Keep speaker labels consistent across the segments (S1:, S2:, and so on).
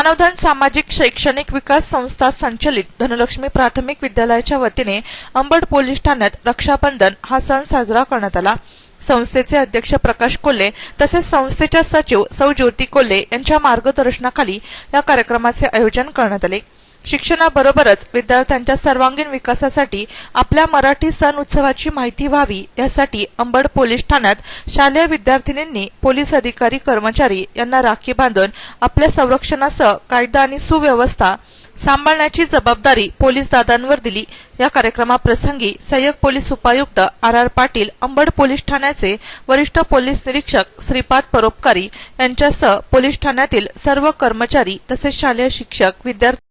S1: मानवधन सामाजिक शैक्षणिक विकास संस्था संचलित. धनलक्ष्मी प्राथमिक विद्यालयाच्या वतीने अंबड पोलीस ठाण्यात रक्षाबंधन हा सण साजरा करण्यात आला. संस्थेचे अध्यक्ष प्रकाश कोल्हे तसेच संस्थेच्या सचिव सौ ज्योती कोल्हे यांच्या मार्गदर्शनाखाली या कार्यक्रमाचे आयोजन करण्यात आले. शिक्षणाबरोबरच विद्यार्थ्यांच्या सर्वांगीण विकासासाठी आपल्या मराठी सण उत्सवाची माहिती व्हावी यासाठी अंबड पोलीस ठाण्यात शालेय विद्यार्थिनींनी पोलीस अधिकारी कर्मचारी यांना राखी बांधून आपल्या संरक्षणासह कायदा आणि सुव्यवस्था सांभाळण्याची जबाबदारी पोलीस दादांवर दिली. या कार्यक्रमाप्रसंगी सहाय्यक पोलीस उपायुक्त R R Patil Ambad police ठाण्याचे वरिष्ठ पोलीस निरीक्षक श्रीपाद परोपकारी यांच्यासह पोलीस ठाण्यातील सर्व कर्मचारी तसेच शालेय शिक्षक विद्यार्थी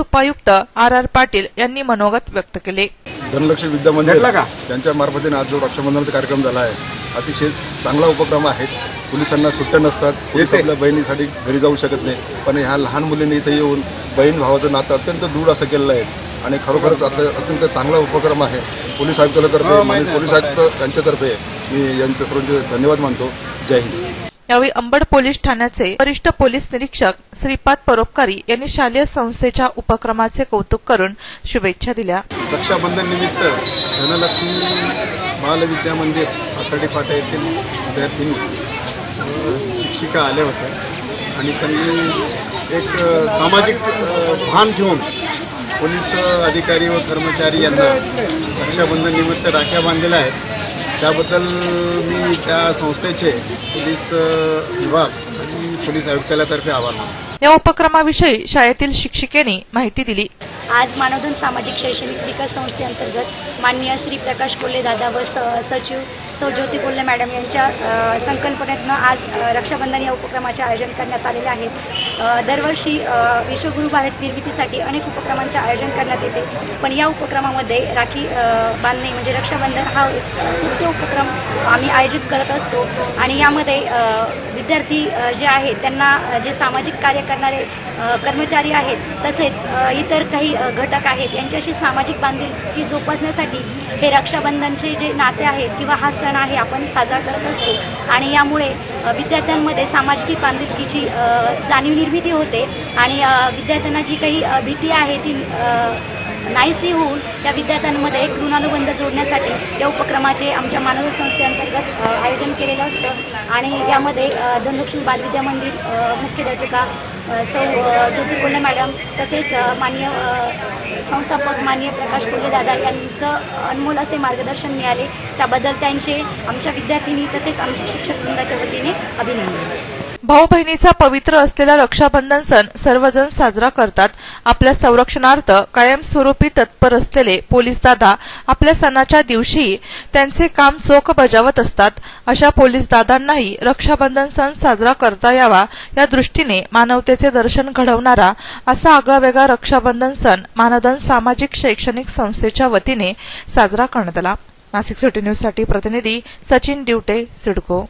S1: उपायुक्त आर आर पाटील यांनी मनोगत व्यक्त केले.
S2: धनलक्ष्मी विद्या मंदिर
S3: का?
S2: त्यांच्या मार्फतीने आज जो रक्षाबंधनाचा कार्यक्रम झाला आहे अतिशय चांगला उपक्रम आहे. पोलिसांना सुट्ट्या नसतात पोलीस. आपल्या बहिणीसाठी घरी जाऊ शकत नाही. पण ह्या लहान मुलींनी इथे येऊन बहीण भावाचं नातं अत्यंत दूर असं केलेलं आहे. आणि खरोखरच आता अत्यंत चांगला उपक्रम आहे. पोलीस आयुक्तालयातर्फे
S3: हो,
S2: आणि
S3: माहिती आहे,
S2: पोलीस आयुक्त यांच्यातर्फे मी यांच्या सर्वांचे धन्यवाद मानतो. जय हिंद.
S1: यावेळी अंबड पोलीस ठाण्याचे वरिष्ठ पोलीस निरीक्षक श्रीपाद परोपकारी यांनी शालेय संस्थेच्या उपक्रमाचे कौतुक करून शुभेच्छा दिल्या.
S3: रक्षाबंधन निमित्त धनलक्ष्मी बालविद्या मंदिर आतडी फाटा येथील विद्यार्थ्यांनी शिक्षिका आल्या होत्या आणि त्यांनी एक सामाजिक भान ठेवून पोलीस अधिकारी व कर्मचारी यांना रक्षाबंधन निमित्त राख्या बांधलेल्या आहेत. त्याबद्दल मी त्या संस्थेचे पोलीस विभाग आणि पोलीस आयुक्तालयातर्फे आभार मानतो.
S1: या उपक्रमाविषयी शाळेतील शिक्षिकेने माहिती दिली.
S4: आज मानवधन सामाजिक शैक्षणिक विकास संस्थेअंतर्गत माननीय श्री प्रकाश कोल्हे दादा व स सचिव सौ ज्योती कोल्हे मॅडम यांच्या संकल्पनेतनं आज रक्षाबंधन या उपक्रमाचे आयोजन करण्यात आलेले आहेत दरवर्षी विश्वगुरु विश्वगुरू भारत निर्मितीसाठी अनेक उपक्रमांचे आयोजन करण्यात येते. पण या उपक्रमामध्ये राखी बांधणे म्हणजे रक्षाबंधन हा एक स्तुत्य उपक्रम आम्ही आयोजित करत असतो. आणि यामध्ये विद्यार्थी जे आहेत त्यांना जे सामाजिक कार्य करणारे कर्मचारी आहेत तसेच इतर काही घटक आहेत यांच्याशी सामाजिक बांधिलकी जोपासण्यासाठी हे रक्षाबंधनचे जे नाते आहेत किंवा हा सण आहे आपण साजरा करत असतो. आणि यामुळे विद्यार्थ्यांमध्ये सामाजिक बांधिलकीची जाणीव निर्मिती होते आणि विद्यार्थ्यांना जी काही भीती आहे ती नाहीसी होऊन त्या विद्यार्थ्यांमध्ये एक ऋणानुबंध जोडण्यासाठी या उपक्रमाचे आमच्या मानव संस्थेअंतर्गत आयोजन केलेलं असतं. आणि यामध्ये अ, धनलक्ष्मी बालविद्या मंदिर मुख्याध्यापिका सौ ज्योती कोल्हे मॅडम तसेच मान्य संस्थापक मान्य प्रकाश कोल्हे दादा यांचं अनमोल असे मार्गदर्शन मिळाले. त्याबद्दल त्यांचे आमच्या विद्यार्थिनी तसेच आमच्या शिक्षक वृंदाच्या वतीने अभिनंदन.
S1: भाऊ बहिणीचा पवित्र असलेला रक्षाबंधन सण सर्वजण साजरा करतात. आपल्या संरक्षणार्थ कायमस्वरूपी तत्पर असलेले पोलीस दादा आपल्या सणाच्या दिवशी त्यांचे काम चोख बजावत असतात. अशा पोलीस दादांनाही रक्षाबंधन सण साजरा करता यावा या दृष्टीने मानवतेचे दर्शन घडवणारा असा आगळावेगळा रक्षाबंधन सण मानधन सामाजिक शैक्षणिक संस्थेच्या वतीने साजरा करण्यात आला. नाशिक सिटी न्यूजसाठी प्रतिनिधी सचिन डिवटे सिडको.